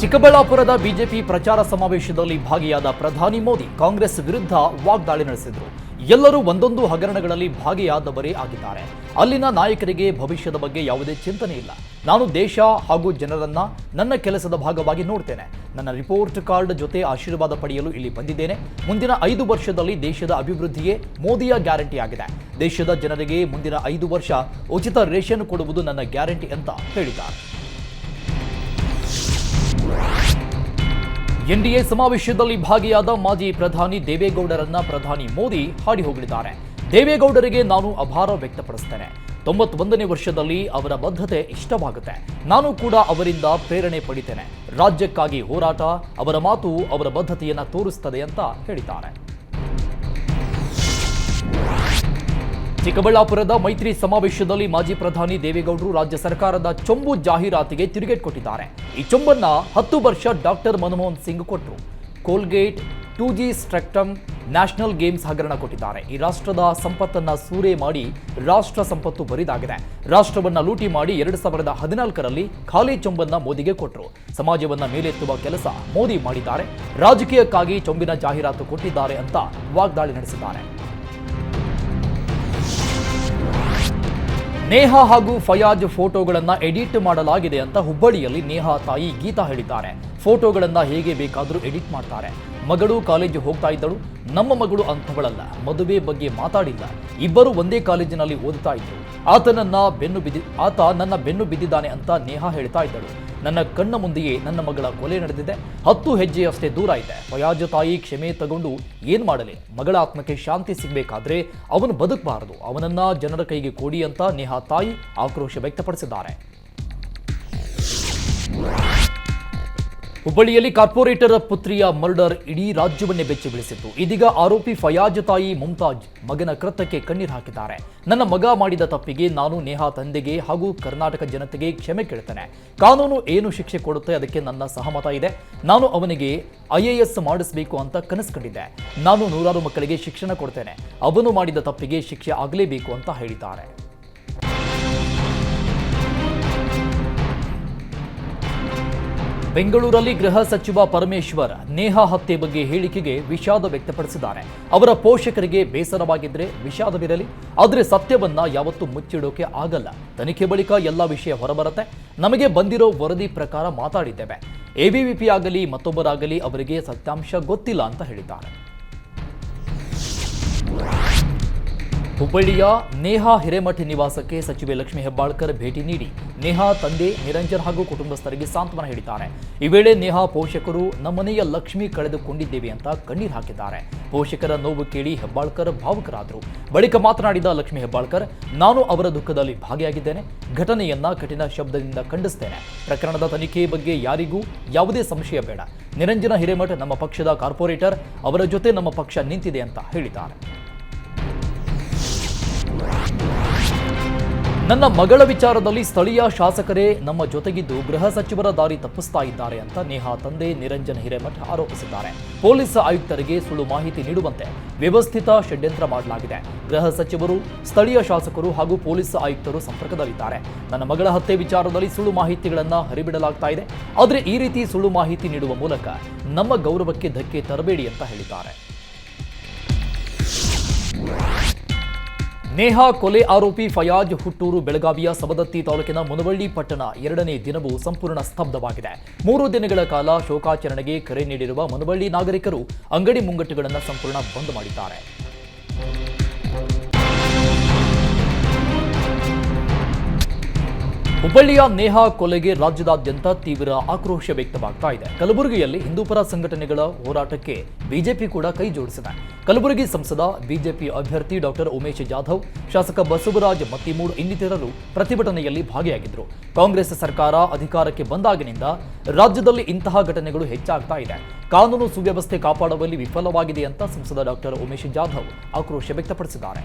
ಚಿಕ್ಕಬಳ್ಳಾಪುರದ ಬಿಜೆಪಿ ಪ್ರಚಾರ ಸಮಾವೇಶದಲ್ಲಿ ಭಾಗಿಯಾದ ಪ್ರಧಾನಿ ಮೋದಿ ಕಾಂಗ್ರೆಸ್ ವಿರುದ್ಧ ವಾಗ್ದಾಳಿ ನಡೆಸಿದರು. ಎಲ್ಲರೂ ಒಂದೊಂದು ಹಗರಣಗಳಲ್ಲಿ ಭಾಗಿಯಾದವರೇ ಆಗಿದ್ದಾರೆ. ಅಲ್ಲಿನ ನಾಯಕರಿಗೆ ಭವಿಷ್ಯದ ಬಗ್ಗೆ ಯಾವುದೇ ಚಿಂತನೆ ಇಲ್ಲ. ನಾನು ದೇಶ ಹಾಗೂ ಜನರನ್ನ ನನ್ನ ಕೆಲಸದ ಭಾಗವಾಗಿ ನೋಡ್ತೇನೆ. ನನ್ನ ರಿಪೋರ್ಟ್ ಕಾರ್ಡ್ ಜೊತೆ ಆಶೀರ್ವಾದ ಪಡೆಯಲು ಇಲ್ಲಿ ಬಂದಿದ್ದೇನೆ. ಮುಂದಿನ ಐದು ವರ್ಷದಲ್ಲಿ ದೇಶದ ಅಭಿವೃದ್ಧಿಯೇ ಮೋದಿಯ ಗ್ಯಾರಂಟಿ ಆಗಿದೆ. ದೇಶದ ಜನರಿಗೆ ಮುಂದಿನ ಐದು ವರ್ಷ ಉಚಿತ ರೇಷನ್ ಕೊಡುವುದು ನನ್ನ ಗ್ಯಾರಂಟಿ ಅಂತ ಹೇಳಿದ್ದಾರೆ. ಎನ್ಡಿಎ ಸಮಾವೇಶದಲ್ಲಿ ಭಾಗಿಯಾದ ಮಾಜಿ ಪ್ರಧಾನಿ ದೇವೇಗೌಡರನ್ನ ಪ್ರಧಾನಿ ಮೋದಿ ಹಾಡಿ ಹೋಗಲಿದ್ದಾರೆ ದೇವೇಗೌಡರಿಗೆ ನಾನು ಅಭಾರ ವ್ಯಕ್ತಪಡಿಸ್ತೇನೆ. ತೊಂಬತ್ತೊಂದನೇ ವರ್ಷದಲ್ಲಿ ಅವರ ಬದ್ಧತೆ ಇಷ್ಟವಾಗುತ್ತೆ. ನಾನು ಕೂಡ ಅವರಿಂದ ಪ್ರೇರಣೆ ಪಡಿತೇನೆ. ರಾಜ್ಯಕ್ಕಾಗಿ ಹೋರಾಟ, ಅವರ ಮಾತು ಅವರ ಬದ್ಧತೆಯನ್ನ ತೋರಿಸ್ತದೆ ಅಂತ ಹೇಳಿದ್ದಾರೆ. ಚಿಕ್ಕಬಳ್ಳಾಪುರದ ಮೈತ್ರಿ ಸಮಾವೇಶದಲ್ಲಿ ಮಾಜಿ ಪ್ರಧಾನಿ ದೇವೇಗೌಡರು ರಾಜ್ಯ ಸರ್ಕಾರದ ಚೊಂಬು ಜಾಹೀರಾತಿಗೆ ತಿರುಗೇಟ್ ಕೊಟ್ಟಿದ್ದಾರೆ. ಈ ಚೊಂಬನ್ನ ಹತ್ತು ವರ್ಷ ಡಾಕ್ಟರ್ ಮನಮೋಹನ್ ಸಿಂಗ್ ಕೊಟ್ಟರು Coalgate two G spectrum national games ಹಗರಣ ಕೊಟ್ಟಿದ್ದಾರೆ. ಈ ರಾಷ್ಟ್ರದ ಸಂಪತ್ತನ್ನ ಸೂರೆ ಮಾಡಿ ರಾಷ್ಟ್ರ ಸಂಪತ್ತು ಬರಿದಾಗಿದೆ. ರಾಷ್ಟ್ರವನ್ನ ಲೂಟಿ ಮಾಡಿ ಎರಡು ಸಾವಿರದ ಹದಿನಾಲ್ಕರಲ್ಲಿ ಖಾಲಿ ಚೊಂಬನ್ನ ಮೋದಿಗೆ ಕೊಟ್ಟರು ಸಮಾಜವನ್ನ ಮೇಲೆತ್ತುವ ಕೆಲಸ ಮೋದಿ ಮಾಡಿದ್ದಾರೆ. ರಾಜಕೀಯಕ್ಕಾಗಿ ಚೊಂಬಿನ ಜಾಹೀರಾತು ಕೊಟ್ಟಿದ್ದಾರೆ ಅಂತ ವಾಗ್ದಾಳಿ ನಡೆಸಿದ್ದಾರೆ. ನೇಹಾ ಹಾಗೂ ಫಯಾಜ್ ಫೋಟೋಗಳನ್ನು ಎಡಿಟ್ ಮಾಡಲಾಗಿದೆ ಅಂತ ಹುಬ್ಬಳ್ಳಿಯಲ್ಲಿ ನೇಹಾ ತಾಯಿ ಗೀತಾ ಹೇಳಿದ್ದಾರೆ. ಫೋಟೋಗಳನ್ನು ಹೇಗೆ ಬೇಕಾದರೂ ಎಡಿಟ್ ಮಾಡ್ತಾರೆ. ಮಗಳು ಕಾಲೇಜು ಹೋಗ್ತಾ ಇದ್ದಳು. ನಮ್ಮ ಮಗಳು ಅಂಥವಳಲ್ಲ. ಮದುವೆ ಬಗ್ಗೆ ಮಾತಾಡಿಲ್ಲ. ಇಬ್ಬರು ಒಂದೇ ಕಾಲೇಜಿನಲ್ಲಿ ಓದ್ತಾ ಇದ್ರು. ಆತನನ್ನ ಬೆನ್ನು ಬಿದ್ದಿ, ಆತ ನನ್ನ ಬೆನ್ನು ಬಿದ್ದಿದ್ದಾನೆ ಅಂತ ನೇಹಾ ಹೇಳ್ತಾ ಇದ್ದಳು. ನನ್ನ ಕಣ್ಣ ಮುಂದೆಯೇ ನನ್ನ ಮಗಳ ಕೊಲೆ ನಡೆದಿದೆ. ಹತ್ತು ಹೆಜ್ಜೆಯಷ್ಟೇ ದೂರ ಇದೆ. ವಯಾಜ ತಾಯಿ ಕ್ಷಮೆ ತಗೊಂಡು ಏನು ಮಾಡಲಿ? ಮಗಳ ಆತ್ಮಕ್ಕೆ ಶಾಂತಿ ಸಿಗಬೇಕಾದ್ರೆ ಅವನು ಬದುಕಬಾರದು. ಅವನನ್ನ ಜನರ ಕೈಗೆ ಕೊಡಿ ಅಂತ ನೇಹಾ ತಾಯಿ ಆಕ್ರೋಶ ವ್ಯಕ್ತಪಡಿಸಿದ್ದಾರೆ. ಹುಬ್ಬಳ್ಳಿಯಲ್ಲಿ ಕಾರ್ಪೊರೇಟರ್ ಪುತ್ರಿಯ ಮರ್ಡರ್ ಇಡೀ ರಾಜ್ಯವನ್ನೇ ಬೆಚ್ಚಿ ಬೀಳಿಸಿತ್ತು ಇದೀಗ ಆರೋಪಿ ಫಯಾಜ್ ತಾಯಿ ಮುಮ್ತಾಜ್ ಮಗನ ಕೃತ್ಯಕ್ಕೆ ಕಣ್ಣೀರು ಹಾಕಿದ್ದಾರೆ. ನನ್ನ ಮಗ ಮಾಡಿದ ತಪ್ಪಿಗೆ ನಾನು ನೇಹಾ ತಂದೆಗೆ ಹಾಗೂ ಕರ್ನಾಟಕ ಜನತೆಗೆ ಕ್ಷಮೆ ಕೇಳ್ತೇನೆ. ಕಾನೂನು ಏನು ಶಿಕ್ಷೆ ಕೊಡುತ್ತೆ ಅದಕ್ಕೆ ನನ್ನ ಸಹಮತ ಇದೆ. ನಾನು ಅವನಿಗೆ ಐಎಎಸ್ ಮಾಡಿಸಬೇಕು ಅಂತ ಕನಸು ಕಂಡಿದ್ದೆ. ನಾನು ನೂರಾರು ಮಕ್ಕಳಿಗೆ ಶಿಕ್ಷಣ ಕೊಡ್ತೇನೆ. ಅವನು ಮಾಡಿದ ತಪ್ಪಿಗೆ ಶಿಕ್ಷೆ ಆಗಲೇಬೇಕು ಅಂತ ಹೇಳಿದ್ದಾರೆ. ಬೆಂಗಳೂರಲ್ಲಿ ಗೃಹ ಸಚಿವ ಪರಮೇಶ್ವರ್ ನೇಹಾ ಹತ್ಯೆ ಬಗ್ಗೆ ಹೇಳಿಕೆಗೆ ವಿಷಾದ ವ್ಯಕ್ತಪಡಿಸಿದ್ದಾರೆ. ಅವರ ಪೋಷಕರಿಗೆ ಬೇಸರವಾಗಿದ್ರೆ ವಿಷಾದವಿರಲಿ, ಆದರೆ ಸತ್ಯವನ್ನ ಯಾವತ್ತೂ ಮುಚ್ಚಿಡೋಕೆ ಆಗಲ್ಲ. ತನಿಖೆ ಬಳಿಕ ಎಲ್ಲ ವಿಷಯ ಹೊರಬರುತ್ತೆ. ನಮಗೆ ಬಂದಿರೋ ವರದಿ ಪ್ರಕಾರ ಮಾತಾಡಿದ್ದೇವೆ. ಎಬಿವಿಪಿ ಆಗಲಿ, ಮತ್ತೊಬ್ಬರಾಗಲಿ ಅವರಿಗೆ ಸತ್ಯಾಂಶ ಗೊತ್ತಿಲ್ಲ ಅಂತ ಹೇಳಿದ್ದಾರೆ. ಹುಬ್ಬಳ್ಳಿಯ ನೇಹಾ ಹಿರೇಮಠ ನಿವಾಸಕ್ಕೆ ಸಚಿವೆ ಲಕ್ಷ್ಮೀ ಹೆಬ್ಬಾಳ್ಕರ್ ಭೇಟಿ ನೀಡಿ ನೇಹಾ ತಂದೆ ನಿರಂಜನ್ ಹಾಗೂ ಕುಟುಂಬಸ್ಥರಿಗೆ ಸಾಂತ್ವನ ಹೇಳಿದ್ದಾರೆ. ಈ ವೇಳೆ ನೇಹಾ ಪೋಷಕರು ನಮ್ಮನೆಯ ಲಕ್ಷ್ಮಿ ಕಳೆದುಕೊಂಡಿದ್ದೇವೆ ಅಂತ ಕಣ್ಣೀರು ಹಾಕಿದ್ದಾರೆ. ಪೋಷಕರ ನೋವು ಕೇಳಿ ಹೆಬ್ಬಾಳ್ಕರ್ ಭಾವುಕರಾದರು. ಬಳಿಕ ಮಾತನಾಡಿದ ಲಕ್ಷ್ಮೀ ಹೆಬ್ಬಾಳ್ಕರ್, ನಾನು ಅವರ ದುಃಖದಲ್ಲಿ ಭಾಗಿಯಾಗಿದ್ದೇನೆ. ಘಟನೆಯನ್ನ ಕಠಿಣ ಶಬ್ದದಿಂದ ಖಂಡಿಸ್ತೇನೆ. ಪ್ರಕರಣದ ತನಿಖೆ ಬಗ್ಗೆ ಯಾರಿಗೂ ಯಾವುದೇ ಸಂಶಯ ಬೇಡ. ನಿರಂಜನ ಹಿರೇಮಠ ನಮ್ಮ ಪಕ್ಷದ ಕಾರ್ಪೊರೇಟರ್, ಅವರ ಜೊತೆ ನಮ್ಮ ಪಕ್ಷ ನಿಂತಿದೆ ಅಂತ ಹೇಳಿದ್ದಾರೆ. ನನ್ನ ಮಗಳ ವಿಚಾರದಲ್ಲಿ ಸ್ಥಳೀಯ ಶಾಸಕರೇ ನಮ್ಮ ಜೊತೆಗಿದ್ದು ಗೃಹ ಸಚಿವರ ದಾರಿ ತಪ್ಪಿಸ್ತಾ ಇದ್ದಾರೆ ಅಂತ ನೇಹಾ ತಂದೆ ನಿರಂಜನ್ ಹಿರೇಮಠ ಆರೋಪಿಸಿದ್ದಾರೆ. ಪೊಲೀಸ್ ಆಯುಕ್ತರಿಗೆ ಸುಳ್ಳು ಮಾಹಿತಿ ನೀಡುವಂತೆ ವ್ಯವಸ್ಥಿತ ಷಡ್ಯಂತ್ರ ಮಾಡಲಾಗಿದೆ. ಗೃಹ ಸಚಿವರು, ಸ್ಥಳೀಯ ಶಾಸಕರು ಹಾಗೂ ಪೊಲೀಸ್ ಆಯುಕ್ತರು ಸಂಪರ್ಕದಲ್ಲಿದ್ದಾರೆ. ನನ್ನ ಮಗಳ ಹತ್ಯೆ ವಿಚಾರದಲ್ಲಿ ಸುಳ್ಳು ಮಾಹಿತಿಗಳನ್ನು ಹರಿಬಿಡಲಾಗ್ತಾ ಇದೆ. ಆದರೆ ಈ ರೀತಿ ಸುಳ್ಳು ಮಾಹಿತಿ ನೀಡುವ ಮೂಲಕ ನಮ್ಮ ಗೌರವಕ್ಕೆ ಧಕ್ಕೆ ತರಬೇಡಿ ಅಂತ ಹೇಳಿದ್ದಾರೆ. ನೇಹಾ, ಕೊಲೆ ಆರೋಪಿ ಫಯಾಜ್ ಹುಟ್ಟೂರು, ಬೆಳಗಾವಿಯ ಸವದತ್ತಿ ತಾಲೂಕಿನ ಮುನವಳ್ಳಿ ಪಟ್ಟಣ ಎರಡನೇ ದಿನವೂ ಸಂಪೂರ್ಣ ಸ್ತಬ್ಧವಾಗಿದೆ. ಮೂರು ದಿನಗಳ ಕಾಲ ಶೋಕಾಚರಣೆಗೆ ಕರೆ ನೀಡಿರುವ ಮುನವಳ್ಳಿ ನಾಗರಿಕರು ಅಂಗಡಿ ಮುಂಗಟ್ಟುಗಳನ್ನು ಸಂಪೂರ್ಣ ಬಂದ್ ಮಾಡಿದ್ದಾರೆ. ಹುಬ್ಬಳ್ಳಿಯ ನೇಹಾ ಕೊಲೆಗೆ ರಾಜ್ಯದಾದ್ಯಂತ ತೀವ್ರ ಆಕ್ರೋಶ ವ್ಯಕ್ತವಾಗ್ತಾ ಇದೆ. ಕಲಬುರಗಿಯಲ್ಲಿ ಹಿಂದೂಪರ ಸಂಘಟನೆಗಳ ಹೋರಾಟಕ್ಕೆ ಬಿಜೆಪಿ ಕೂಡ ಕೈ ಜೋಡಿಸಿದೆ. ಕಲಬುರಗಿ ಸಂಸದ, ಬಿಜೆಪಿ ಅಭ್ಯರ್ಥಿ ಡಾಕ್ಟರ್ ಉಮೇಶ್ ಜಾಧವ್, ಶಾಸಕ ಬಸವರಾಜ್ ಮತ್ತಿಮೂಡ್ ಇನ್ನಿತರರು ಪ್ರತಿಭಟನೆಯಲ್ಲಿ ಭಾಗಿಯಾಗಿದ್ದರು. ಕಾಂಗ್ರೆಸ್ ಸರ್ಕಾರ ಅಧಿಕಾರಕ್ಕೆ ಬಂದಾಗಿನಿಂದ ರಾಜ್ಯದಲ್ಲಿ ಇಂತಹ ಘಟನೆಗಳು ಹೆಚ್ಚಾಗ್ತಾ ಇದೆ. ಕಾನೂನು ಸುವ್ಯವಸ್ಥೆ ಕಾಪಾಡುವಲ್ಲಿ ವಿಫಲವಾಗಿದೆ ಅಂತ ಸಂಸದ ಡಾಕ್ಟರ್ ಉಮೇಶ್ ಜಾಧವ್ ಆಕ್ರೋಶ ವ್ಯಕ್ತಪಡಿಸಿದ್ದಾರೆ.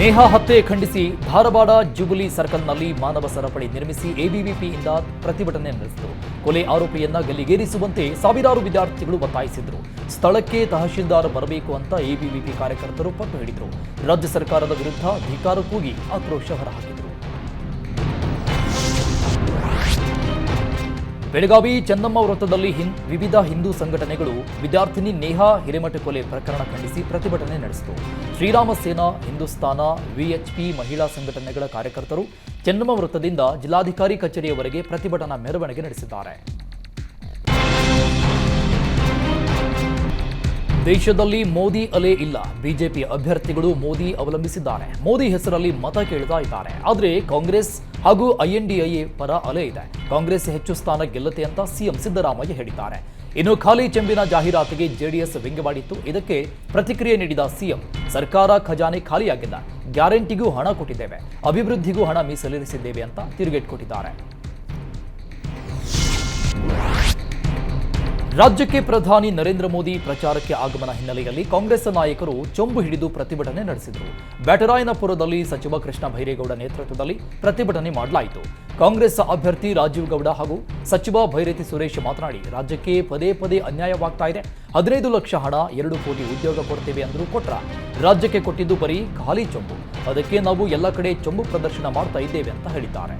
ನೇಹಾ ಹತ್ಯೆ ಖಂಡಿಸಿ ಧಾರವಾಡ ಜುಬಿಲಿ ಸರ್ಕಲ್ನಲ್ಲಿ ಮಾನವ ಸರಪಳಿ ನಿರ್ಮಿಸಿ ಎಬಿವಿಪಿಯಿಂದ ಪ್ರತಿಭಟನೆ ನಡೆಸಿದರು ಕೊಲೆ ಆರೋಪಿಯನ್ನ ಗಲ್ಲಿಗೇರಿಸುವಂತೆ ಸಾವಿರಾರು ವಿದ್ಯಾರ್ಥಿಗಳು ಒತ್ತಾಯಿಸಿದರು. ಸ್ಥಳಕ್ಕೆ ತಹಶೀಲ್ದಾರ್ ಬರಬೇಕು ಅಂತ ಎಬಿವಿಪಿ ಕಾರ್ಯಕರ್ತರು ಪಟ್ಟು ಹಿಡಿದರು. ರಾಜ್ಯ ಸರ್ಕಾರದ ವಿರುದ್ಧ ಧಿಕಾರ ಕೂಗಿ ಆಕ್ರೋಶ ಹೊರಹಾಕಿದರು ಬೆಳಗಾವಿ ಚಂದಮ್ಮ ವೃತ್ತದಲ್ಲಿ ವಿವಿಧ ಹಿಂದೂ ಸಂಘಟನೆಗಳು ವಿದ್ಯಾರ್ಥಿನಿ ನೇಹಾ ಹಿರೇಮಠ ಕೊಲೆ ಪ್ರಕರಣ ಖಂಡಿಸಿ ಪ್ರತಿಭಟನೆ ನಡೆಸಿತು. ಶ್ರೀರಾಮ ಸೇನಾ, ಹಿಂದೂಸ್ತಾನ, ವಿಎಚ್ಪಿ ಮಹಿಳಾ ಸಂಘಟನೆಗಳ ಕಾರ್ಯಕರ್ತರು ಚೆನ್ನಮ್ಮ ವೃತ್ತದಿಂದ ಜಿಲ್ಲಾಧಿಕಾರಿ ಕಚೇರಿಯವರೆಗೆ ಪ್ರತಿಭಟನಾ ಮೆರವಣಿಗೆ ನಡೆಸಿದ್ದಾರೆ. ದೇಶದಲ್ಲಿ ಮೋದಿ ಅಲೆ ಇಲ್ಲ. ಬಿಜೆಪಿ ಅಭ್ಯರ್ಥಿಗಳು ಮೋದಿ ಅವಲಂಬಿಸಿದ್ದಾರೆ. ಮೋದಿ ಹೆಸರಲ್ಲಿ ಮತ ಕೇಳ್ತಾ ಇದ್ದಾರೆ. ಆದರೆ ಕಾಂಗ್ರೆಸ್ ಹಾಗೂ ಐಎನ್ಡಿಎ ಪರ ಅಲೆ ಇದೆ. ಕಾಂಗ್ರೆಸ್ ಹೆಚ್ಚು ಸ್ಥಾನ ಗೆಲ್ಲುತ್ತೆ ಅಂತ ಸಿಎಂ ಸಿದ್ದರಾಮಯ್ಯ ಹೇಳಿದ್ದಾರೆ. ಇನ್ನು ಖಾಲಿ ಚೆಂಬಿನ ಜಾಹೀರಾತಿಗೆ ಜೆಡಿಎಸ್ ವ್ಯಂಗ್ಯವಾಡಿತ್ತು. ಇದಕ್ಕೆ ಪ್ರತಿಕ್ರಿಯೆ ನೀಡಿದ ಸಿಎಂ, ಸರ್ಕಾರ ಖಜಾನೆ ಖಾಲಿಯಾಗಿಲ್ಲ. ಗ್ಯಾರಂಟಿಗೂ ಹಣ ಕೊಟ್ಟಿದ್ದೇವೆ. ಅಭಿವೃದ್ಧಿಗೂ ಹಣ ಮೀಸಲಿರಿಸಿದ್ದೇವೆ ಅಂತ ತಿರುಗೇಟ್ ಕೊಟ್ಟಿದ್ದಾರೆ. ರಾಜ್ಯಕ್ಕೆ ಪ್ರಧಾನಿ ನರೇಂದ್ರ ಮೋದಿ ಪ್ರಚಾರಕ್ಕೆ ಆಗಮನ ಹಿನ್ನೆಲೆಯಲ್ಲಿ ಕಾಂಗ್ರೆಸ್ ನಾಯಕರು ಚೊಂಬು ಹಿಡಿದು ಪ್ರತಿಭಟನೆ ನಡೆಸಿದರು. ಬ್ಯಾಟರಾಯನಪುರದಲ್ಲಿ ಸಚಿವ ಕೃಷ್ಣ ಭೈರೇಗೌಡ ನೇತೃತ್ವದಲ್ಲಿ ಪ್ರತಿಭಟನೆ ಮಾಡಲಾಯಿತು. ಕಾಂಗ್ರೆಸ್ ಅಭ್ಯರ್ಥಿ ರಾಜೀವ್ ಗೌಡ ಹಾಗೂ ಸಚಿವ ಭೈರತಿ ಸುರೇಶ್ ಮಾತನಾಡಿ, ರಾಜ್ಯಕ್ಕೆ ಪದೇ ಪದೇ ಅನ್ಯಾಯವಾಗ್ತಾ ಇದೆ. ಹದಿನೈದು ಲಕ್ಷ ಹಣ, ಎರಡು ಕೋಟಿ ಉದ್ಯೋಗ ಕೊಡ್ತೇವೆ ಅಂದರೂ ಕೊಟ್ರ ರಾಜ್ಯಕ್ಕೆ ಕೊಟ್ಟಿದ್ದು ಬರೀ ಖಾಲಿ ಚೊಂಬು. ಅದಕ್ಕೆ ನಾವು ಎಲ್ಲ ಕಡೆ ಚೊಂಬು ಪ್ರದರ್ಶನ ಮಾಡ್ತಾ ಇದ್ದೇವೆ ಅಂತ ಹೇಳಿದ್ದಾರೆ.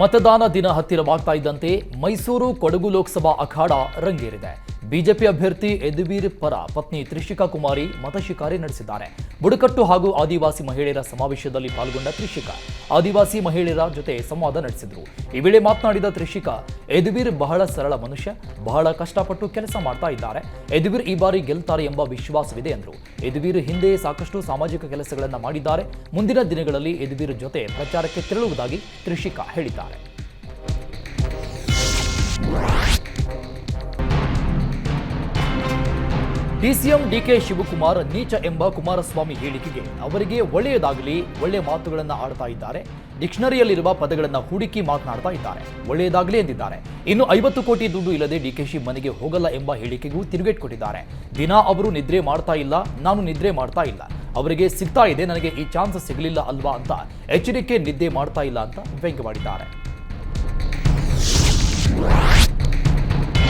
ಮತದಾನ ದಿನ ಹತ್ತಿರವಾಗ್ತಾ ಇದ್ದಂತೆ ಮೈಸೂರು ಕೊಡಗು ಲೋಕಸಭಾ ಅಖಾಡ ರಂಗೇರಿದೆ. ಬಿಜೆಪಿ ಅಭ್ಯರ್ಥಿ ಯದುವೀರ್ ಪರ ಪತ್ನಿ ತ್ರಿಷಿಕಾ ಕುಮಾರಿ ಮತಶಿಕಾರಿ ನಡೆಸಿದ್ದಾರೆ. ಬುಡಕಟ್ಟು ಹಾಗೂ ಆದಿವಾಸಿ ಮಹಿಳೆಯರ ಸಮಾವೇಶದಲ್ಲಿ ಪಾಲ್ಗೊಂಡ ತ್ರಿಷಿಕಾ ಆದಿವಾಸಿ ಮಹಿಳೆಯರ ಜೊತೆ ಸಂವಾದ ನಡೆಸಿದರು. ಈ ವೇಳೆ ಮಾತನಾಡಿದ ತ್ರಿಷಿಕಾ ಯದುವೀರ್ ಬಹಳ ಸರಳ ಮನುಷ್ಯ, ಬಹಳ ಕಷ್ಟಪಟ್ಟು ಕೆಲಸ ಮಾಡ್ತಾ ಇದ್ದಾರೆ. ಯದುವೀರ್ ಈ ಬಾರಿ ಗೆಲ್ತಾರೆ ಎಂಬ ವಿಶ್ವಾಸವಿದೆ ಎಂದರು ಯದುವೀರ್ ಹಿಂದೆ ಸಾಕಷ್ಟು ಸಾಮಾಜಿಕ ಕೆಲಸಗಳನ್ನು ಮಾಡಿದ್ದಾರೆ. ಮುಂದಿನ ದಿನಗಳಲ್ಲಿ ಯದುವೀರ್ ಜೊತೆ ಪ್ರಚಾರಕ್ಕೆ ತೆರಳುವುದಾಗಿ ತ್ರಿಷಿಕಾ ಹೇಳಿದ್ದಾರೆ. ಡಿಸಿಎಂ ಡಿಕೆ ಶಿವಕುಮಾರ್, ನೀಚ ಎಂಬ ಕುಮಾರಸ್ವಾಮಿ ಹೇಳಿಕೆಗೆ ಅವರಿಗೆ ಒಳ್ಳೆಯದಾಗಲಿ, ಒಳ್ಳೆ ಮಾತುಗಳನ್ನು ಆಡ್ತಾ ಇದ್ದಾರೆ. ಡಿಕ್ಷನರಿಯಲ್ಲಿರುವ ಪದಗಳನ್ನು ಹುಡುಕಿ ಮಾತನಾಡ್ತಾ ಇದ್ದಾರೆ. ಒಳ್ಳೆಯದಾಗಲಿ ಎಂದಿದ್ದಾರೆ. ಇನ್ನು ಐವತ್ತು ಕೋಟಿ ದುಡ್ಡು ಇಲ್ಲದೆ ಡಿಕೆಶಿ ಮನೆಗೆ ಹೋಗಲ್ಲ ಎಂಬ ಹೇಳಿಕೆಗೂ ತಿರುಗೇಟ್ ಕೊಟ್ಟಿದ್ದಾರೆ ದಿನ ಅವರು ನಿದ್ರೆ ಮಾಡ್ತಾ ಇಲ್ಲ, ನಾನು ನಿದ್ರೆ ಮಾಡ್ತಾ ಇಲ್ಲ. ಅವರಿಗೆ ಸಿಗ್ತಾ ಇದೆ, ನನಗೆ ಈ ಚಾನ್ಸ್ ಸಿಗಲಿಲ್ಲ ಅಲ್ವಾ ಅಂತ ಎಚ್ಚರಿಕೆ ನಿದ್ದೆ ಮಾಡ್ತಾ ಇಲ್ಲ ಅಂತ ವ್ಯಂಗ್ಯವಾಡಿದ್ದಾರೆ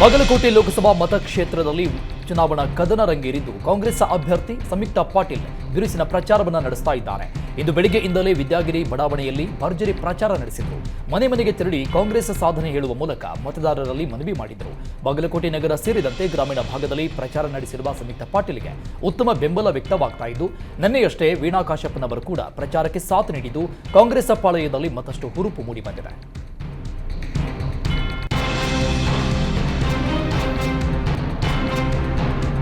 ಬಾಗಲಕೋಟೆ ಲೋಕಸಭಾ ಮತಕ್ಷೇತ್ರದಲ್ಲಿ ಚುನಾವಣಾ ಕದನ ರಂಗೇರಿದ್ದು ಕಾಂಗ್ರೆಸ್ ಅಭ್ಯರ್ಥಿ ಸಂಯುಕ್ತ ಪಾಟೀಲ್ ಬಿರುಸಿನ ಪ್ರಚಾರವನ್ನು ನಡೆಸ್ತಾ ಇದ್ದಾರೆ. ಇಂದು ಬೆಳಿಗ್ಗೆಯಿಂದಲೇ ವಿದ್ಯಾಗಿರಿ ಬಡಾವಣೆಯಲ್ಲಿ ಭರ್ಜರಿ ಪ್ರಚಾರ ನಡೆಸಿದರು. ಮನೆ ಮನೆಗೆ ತೆರಳಿ ಕಾಂಗ್ರೆಸ್ ಸಾಧನೆ ಹೇಳುವ ಮೂಲಕ ಮತದಾರರಲ್ಲಿ ಮನವಿ ಮಾಡಿದರು. ಬಾಗಲಕೋಟೆ ನಗರ ಸೇರಿದಂತೆ ಗ್ರಾಮೀಣ ಭಾಗದಲ್ಲಿ ಪ್ರಚಾರ ನಡೆಸಿರುವ ಸಂಯುಕ್ತ ಪಾಟೀಲ್ಗೆ ಉತ್ತಮ ಬೆಂಬಲ ವ್ಯಕ್ತವಾಗ್ತಾ ಇದ್ದು, ನಿನ್ನೆಯಷ್ಟೇ ವೀಣಾ ಕಾಶ್ಯಪ್ಪನವರು ಕೂಡ ಪ್ರಚಾರಕ್ಕೆ ಸಾಥ್ ನೀಡಿದ್ದು ಕಾಂಗ್ರೆಸ್ ಪಾಳಯದಲ್ಲಿ ಮತ್ತಷ್ಟು ಹುರುಪು ಮೂಡಿಬಂದಿದೆ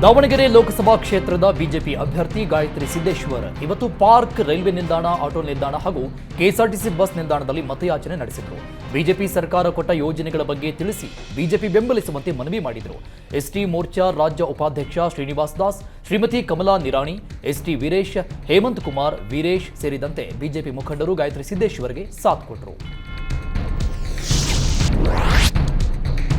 ದಾವಣಗೆರೆ ಲೋಕಸಭಾ ಕ್ಷೇತ್ರದ ಬಿಜೆಪಿ ಅಭ್ಯರ್ಥಿ ಗಾಯತ್ರಿ ಸಿದ್ದೇಶ್ವರ್. ಇವತ್ತು ಪಾರ್ಕ್, ರೈಲ್ವೆ ನಿಲ್ದಾಣ, ಆಟೋ ನಿಲ್ದಾಣ ಹಾಗೂ ಕೆಎಸ್ಆರ್ಟಿಸಿ ಬಸ್ ನಿಲ್ದಾಣದಲ್ಲಿ ಮತಯಾಚನೆ ನಡೆಸಿದರು. ಬಿಜೆಪಿ ಸರ್ಕಾರ ಕೊಟ್ಟ ಯೋಜನೆಗಳ ಬಗ್ಗೆ ತಿಳಿಸಿ ಬಿಜೆಪಿ ಬೆಂಬಲಿಸುವಂತೆ ಮನವಿ ಮಾಡಿದರು. ಎಸ್ಟಿ ಮೋರ್ಚಾ, ರಾಜ್ಯ ಉಪಾಧ್ಯಕ್ಷ ಶ್ರೀನಿವಾಸ್ ದಾಸ್, ಶ್ರೀಮತಿ ಕಮಲಾ ನಿರಾಣಿ, ಎಸ್ಟಿ ವೀರೇಶ್, ಹೇಮಂತ್ ಕುಮಾರ್, ವೀರೇಶ್ ಸೇರಿದಂತೆ ಬಿಜೆಪಿ ಮುಖಂಡರು ಗಾಯತ್ರಿ ಸಿದ್ದೇಶ್ವರ್ಗೆ ಸಾಥ್ ಕೊಟ್ಟರು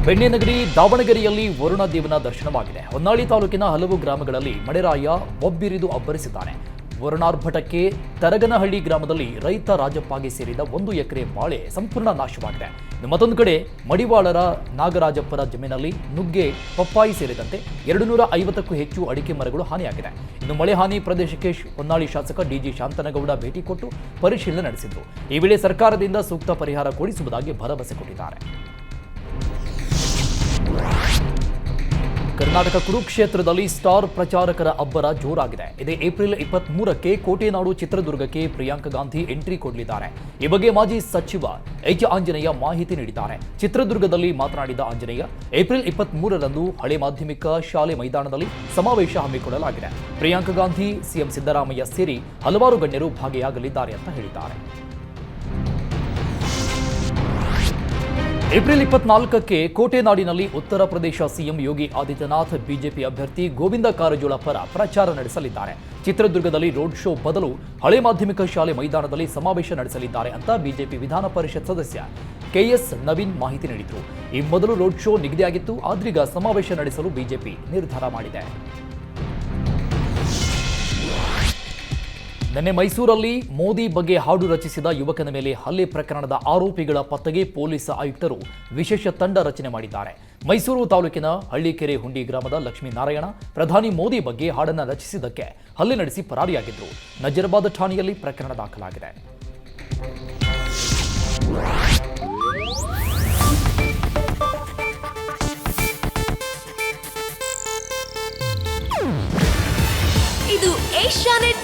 ಬೆಣ್ಣೆನಗರಿ ದಾವಣಗೆರೆಯಲ್ಲಿ ವರುಣ ದೇವನ ದರ್ಶನವಾಗಿದೆ. ಹೊನ್ನಾಳಿ ತಾಲೂಕಿನ ಹಲವು ಗ್ರಾಮಗಳಲ್ಲಿ ಮಳೆರಾಯ ಒಬ್ಬಿರಿದು ಅಬ್ಬರಿಸಿದ್ದಾನೆ. ವರುಣಾರ್ಭಟಕ್ಕೆ ತರಗನಹಳ್ಳಿ ಗ್ರಾಮದಲ್ಲಿ ರೈತ ರಾಜಪ್ಪಗೆ ಸೇರಿದ ಒಂದು ಎಕರೆ ಬಾಳೆ ಸಂಪೂರ್ಣ ನಾಶವಾಗಿದೆ. ಮತ್ತೊಂದು ಕಡೆ ಮಡಿವಾಳರ ನಾಗರಾಜಪ್ಪರ ಜಮೀನಲ್ಲಿ ನುಗ್ಗೆ, ಪಪ್ಪಾಯಿ ಸೇರಿದಂತೆ ಎರಡು ನೂರ ಐವತ್ತಕ್ಕೂ ಹೆಚ್ಚು ಅಡಿಕೆ ಮರಗಳು ಹಾನಿಯಾಗಿದೆ. ಇನ್ನು ಮಳೆ ಹಾನಿ ಪ್ರದೇಶಕ್ಕೆ ಹೊನ್ನಾಳಿ ಶಾಸಕ ಡಿಜಿ ಶಾಂತನಗೌಡ ಭೇಟಿ ಕೊಟ್ಟು ಪರಿಶೀಲನೆ ನಡೆಸಿದ್ರು. ಈ ವೇಳೆ ಸರ್ಕಾರದಿಂದ ಸೂಕ್ತ ಪರಿಹಾರ ಕೊಡಿಸುವುದಾಗಿ ಭರವಸೆ ಕೊಟ್ಟಿದ್ದಾರೆ. ಕರ್ನಾಟಕ ಕುರುಕ್ಷೇತ್ರದಲ್ಲಿ ಸ್ಟಾರ್ ಪ್ರಚಾರಕರ ಅಬ್ಬರ ಜೋರಾಗಿದೆ. ಇದೇ ಏಪ್ರಿಲ್ ಇಪ್ಪತ್ತ್ ಮೂರಕ್ಕೆ ಕೋಟೆನಾಡು ಚಿತ್ರದುರ್ಗಕ್ಕೆ ಪ್ರಿಯಾಂಕಾ ಗಾಂಧಿ ಎಂಟ್ರಿ ಕೊಡಲಿದ್ದಾರೆ. ಈ ಬಗ್ಗೆ ಮಾಜಿ ಸಚಿವ ಎಚ್ ಆಂಜನೇಯ ಮಾಹಿತಿ ನೀಡಿದ್ದಾರೆ. ಚಿತ್ರದುರ್ಗದಲ್ಲಿ ಮಾತನಾಡಿದ ಆಂಜನೇಯ, ಏಪ್ರಿಲ್ ಇಪ್ಪತ್ತ್ ಮೂರರಂದು ಹಳೆ ಮಾಧ್ಯಮಿಕ ಶಾಲೆ ಮೈದಾನದಲ್ಲಿ ಸಮಾವೇಶ ಹಮ್ಮಿಕೊಳ್ಳಲಾಗಿದೆ. ಪ್ರಿಯಾಂಕಾ ಗಾಂಧಿ, ಸಿಎಂ ಸಿದ್ದರಾಮಯ್ಯ ಸೇರಿ ಹಲವಾರು ಗಣ್ಯರು ಭಾಗಿಯಾಗಲಿದ್ದಾರೆ ಅಂತ ಹೇಳಿದ್ದಾರೆ. April ಇಪ್ಪತ್ನಾಲ್ಕಕ್ಕೆ ಕೋಟೆನಾಡಿನಲ್ಲಿ Uttar Pradesh CM Yogi Adityanath, BJP ಅಭ್ಯರ್ಥಿ ಗೋವಿಂದ ಕಾರಜೋಳ ಪರ ಪ್ರಚಾರ ನಡೆಸಲಿದ್ದಾರೆ. ಚಿತ್ರದುರ್ಗದಲ್ಲಿ ರೋಡ್ ಶೋ ಬದಲು ಹಳೆ ಮಾಧ್ಯಮಿಕ ಶಾಲೆ ಮೈದಾನದಲ್ಲಿ ಸಮಾವೇಶ ನಡೆಸಲಿದ್ದಾರೆ ಅಂತ ಬಿಜೆಪಿ ವಿಧಾನ ಪರಿಷತ್ ಸದಸ್ಯ ಕೆಎಸ್ ನವೀನ್ ಮಾಹಿತಿ ನೀಡಿದರು. ಈ ಮೊದಲು ರೋಡ್ ಶೋ ನಿಗದಿಯಾಗಿತ್ತು, ಆದ್ರೀಗ ಸಮಾವೇಶ ನಡೆಸಲು ಬಿಜೆಪಿ ನಿರ್ಧಾರ ಮಾಡಿದೆ. ನಿನ್ನೆ ಮೈಸೂರಲ್ಲಿ ಮೋದಿ ಬಗ್ಗೆ ಹಾಡು ರಚಿಸಿದ ಯುವಕನ ಮೇಲೆ ಹಲ್ಲೆ ಪ್ರಕರಣದ ಆರೋಪಿಗಳ ಪತ್ತೆಗೆ ಪೊಲೀಸ್ ಆಯುಕ್ತರು ವಿಶೇಷ ತಂಡ ರಚನೆ ಮಾಡಿದ್ದಾರೆ. ಮೈಸೂರು ತಾಲೂಕಿನ ಹಳ್ಳಿಕೆರೆ ಹುಂಡಿ ಗ್ರಾಮದ ಲಕ್ಷ್ಮೀನಾರಾಯಣ ಪ್ರಧಾನಿ ಮೋದಿ ಬಗ್ಗೆ ಹಾಡನ್ನು ರಚಿಸಿದ್ದಕ್ಕೆ ಹಲ್ಲೆ ನಡೆಸಿ ಪರಾರಿಯಾಗಿದ್ದರು ನಜರಬಾದ್ ಠಾಣೆಯಲ್ಲಿ ಪ್ರಕರಣ ದಾಖಲಾಗಿದೆ. ಇದು ಏಷ್ಯಾನೆಟ್